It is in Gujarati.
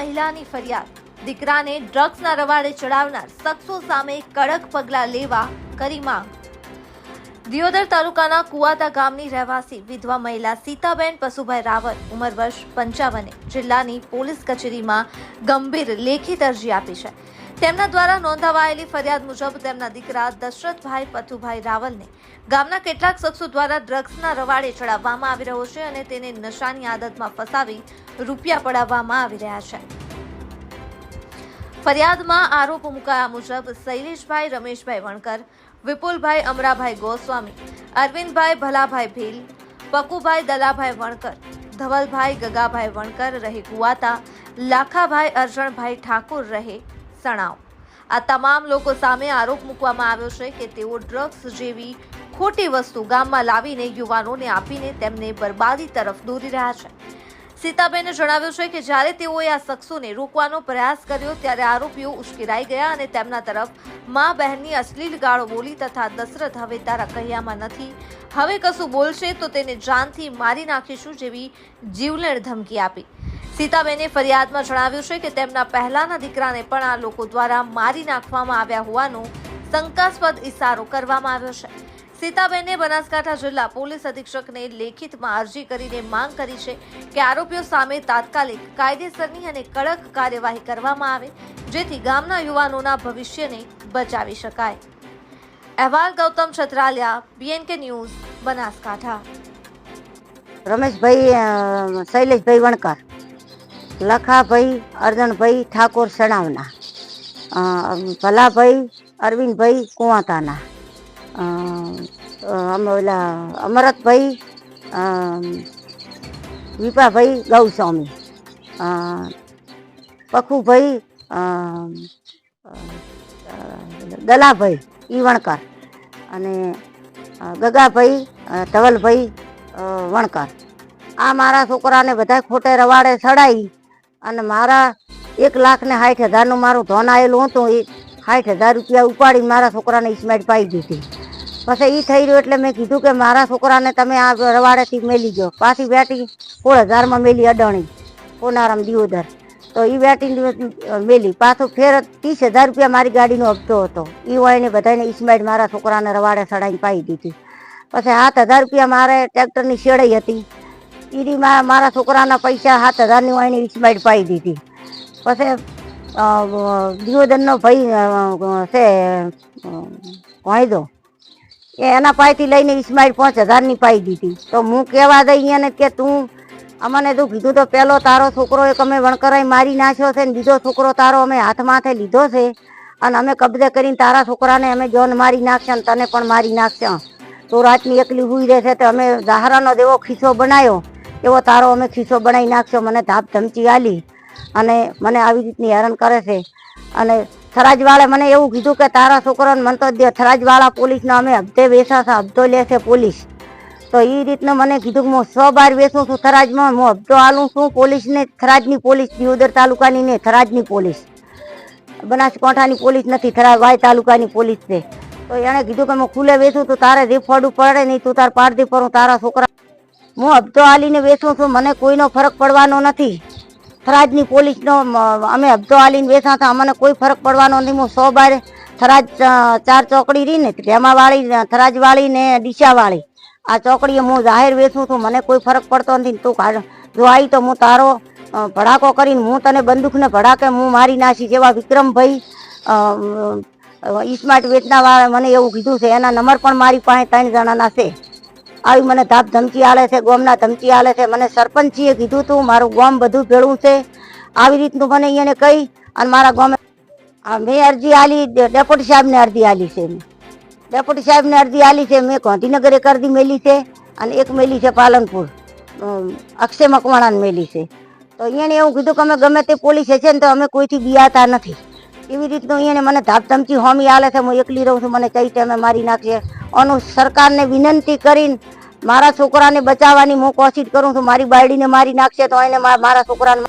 મહિલાની ફરિયાદ. દીકરાને ડ્રગ્સના રવાડે ચડાવનાર શખ્સો સામે કડક પગલાં લેવા કરી માંગ. દિયોદર તાલુકાના કુવાતા ગામની રહેવાસી વિધવા મહિલા સીતાબેન પશુભાઈ રાવત ઉંમર વર્ષ પંચાવને જિલ્લાની પોલીસ કચેરીમાં ગંભીર લેખિત અરજી આપી છે. તેમના દ્વારા નોંધાવાયેલી ફરિયાદ મુજબ તેમના દીકરા દશરથભાઈ પથુભાઈ રાવલને ગામના કેટલાક શખ્સો દ્વારા ડ્રગ્સના રવાડે ચડાવવામાં આવી રહ્યો છે અને તેને નશાની આદતમાં ફસાવી રૂપિયા પડાવવામાં આવી રહ્યા છે. ફરિયાદમાં આરોપ મુકાયા મુજબ શૈલેષભાઈ રમેશભાઈ વણકર વિપુલભાઈ અમરાભાઈ ગોસ્વામી, અરવિંદભાઈ ભલાભાઈ ભીલ, પકુભાઈ દલાભાઈ વણકર, ધવલભાઈ ગગાભાઈ વણકર રહે કુવાતા લાખાભાઈ અરજણભાઈ ઠાકોર રહે સણાવ. આ તમામ લોકો સામે આરોપ મૂકવામાં આવ્યો છે કે તેઓ ડ્રગ્સ જેવી ખોટી વસ્તુ ગામમાં લાવીને યુવાનોને આપીને તેમને બરબાદી તરફ દોરી રહ્યા છે. સીતાબેને જણાવ્યું છે કે જ્યારે તેઓએ આ શખ્સોને રોકવાનો પ્રયાસ કર્યો ત્યારે આરોપીઓ ઉશ્કેરાઈ ગયા અને તેમના તરફ મા બહેનની અશ્લીલ ગાળો બોલી તથા દશરથ હવે તારા કહ્યામાં નથી. હવે કશું બોલશે તો તેને જાનથી મારી નાખીશું જેવી જીવલેણ ધમકી આપી. સીતાબેને ફરિયાદમાં જણાવ્યું છે કે તેમના પહેલાના દીકરાને પણ આ લોકો દ્વારા મારી નાખવામાં આવ્યા હોવાનો શંકાસ્પદ ઇશારો કરવામાં આવ્યો છે. સીતાબેને બનાસકાંઠા જિલ્લા પોલીસ અધિક્ષકને લેખિતમાં અરજી કરીને માંગ કરી છે કે આરોપીઓ સામે તાત્કાલિક કાયદેસરની અને કડક કાર્યવાહી કરવામાં આવે, જેથી ગામના યુવાનોના ભવિષ્યને બચાવી શકાય. અહેવાલ ગૌતમ છત્રાલિયા બીએનકે ન્યૂઝ બનાસકાંઠા. રમેશભાઈ શૈલેષભાઈ વણકર, લખાભાઈ, અર્જણભાઈ ઠાકોર સણાવના ભલાભાઈ, અરવિંદભાઈ કુવાતાના અમે ઓલા અમરતભાઈ વિપાભાઈ ગૌસ્વામી પખુભાઈ દલાભાઈ ઈ વણકર અને ગગાભાઈ ધવલભાઈ વણકર. આ મારા છોકરાને બધા ખોટે રવાડે ચડાવી અને મારા એક લાખ ને સાઠ હજારનું મારું ધોન આવેલું હતું એ સાઠ હજાર રૂપિયા ઉપાડી મારા છોકરાને ઇસ્માઇલ પાઈ દીધી. પછી એ થઈ રહ્યું એટલે મેં કીધું કે મારા છોકરાને તમે આ રવાડેથી મેલી ગયો પાછી બેટી સોળ હજારમાં મેલી અડાણી, કોનારામ દિયોદર. તો એ બેટી મેલી. પાછું ફેર ત્રીસ હજાર રૂપિયા મારી ગાડીનો હપ્તો હતો. એ વળીને બધાને ઇસ્માઇલ મારા છોકરાને રવાડે સડાઈને પાઈ દીધી. પછી સાત હજાર રૂપિયા મારે ટ્રેક્ટરની શેડાઈ હતી. ઈરી મારા છોકરાના પૈસા સાત હજારની વાણી ઇસ્માઇલ પાઈ દીધી. પછી દિયોદરનો ભાઈ છે વાંયદો. એ એના પાસેથી લઈને ઇસ્માઇલ પાંચ હજારની પાઈ દીધી. તો હું કહેવા દઈ એને કે તું અમને તું કીધું તો પહેલો તારો છોકરો એક અમે વણકરાઈ મારી નાખ્યો છે ને બીજો છોકરો તારો અમે હાથમાંથી લીધો છે અને અમે કબજે કરીને તારા છોકરાને અમે જોન મારી નાખ્યા અને તને પણ મારી નાખશે તો રાતની એકલી હુઈ રહેશે તો અમે ઝાહરાનો જેવો ખીસો બનાવ્યો એવો તારો અમે ખીસો બનાવી નાખ્યો. મને ધાપ ધમચી આલી અને મને આવી રીતની હેરાન કરે છે. અને થરાજવાળે મને એવું કીધું કે, તારા છોકરાને મને તો દે, થરાજવાળા પોલીસને અમે હપ્તે વેચા હપ્તો લે છે પોલીસ. તો એ રીતનું મને કીધું કે, હું સો બાર વેચું છું થરાજમાં, હું હપ્તો આલું છું પોલીસને, થરાજની પોલીસ, દિયોદર તાલુકાની ને થરાજની પોલીસ. બનાસકાંઠાની પોલીસ નથી, થરા વાય તાલુકાની પોલીસ છે. તો એણે કીધું કે, હું ખુલ્લે વેચું તો તારે રીફોડું પડે નહીં, તું તાર પારધી પર તારા છોકરા હું હપ્તો આલીને વેચું છું, મને કોઈનો ફરક પડવાનો નથી. થરાજની પોલીસનો, અમે હપ્તો આલીને બેસા હતા. અમને કોઈ ફરક પડવાનો નથી હું સો બાર થરાજ ચાર ચોકડી રહી ને ભેમાવાળી થરાજવાળી ને ડીસાવાળી આ ચોકડીએ હું જાહેર વેચું છું. મને કોઈ ફરક પડતો નથી. તું જો આવી તો હું તારો ભડાકો કરીને હું તને બંદૂકને ભડાકે, હું મારી નાસી જેવા વિક્રમભાઈ ઈસ્માર્ટ વેચનાવાળા મને એવું કીધું છે. એના નંબર પણ મારી પાસે ત્રણ જણાના છે. આવી મને ધાપ ધમકી આલે છે, ગોમના ધમકી આલે છે. મને સરપંચીએ કીધું તું, મારું ગોમ બધું ભેળું છે. આવી રીતનું મને એને કહી અને મારા ગોમે મેં અરજી આલી ડેપોટી સાહેબને અરજી આલી છે મેં ડેપ્યુટી સાહેબને અરજી આલી છે, મેં ગાંધીનગર એક અરજી મેલી છે અને એક મેલી છે પાલનપુર. અક્ષય મકવાણાને મેલી છે. તો અહીંયા એવું કીધું કે અમે ગમે તે પોલીસ છે ને તો અમે કોઈથી બિયાતા નથી. એવી રીતનું એને મને ધાપ ધમકી હોમી આલે છે, હું એકલી રહું છું, મને કઈ ટાઈમે મારી નાખશે. આનું સરકારને વિનંતી કરીને મારા છોકરાને બચાવવાની હું કોશિશ કરું છું. મારી બાયડીને મારી નાખશે તો એને મારા છોકરાને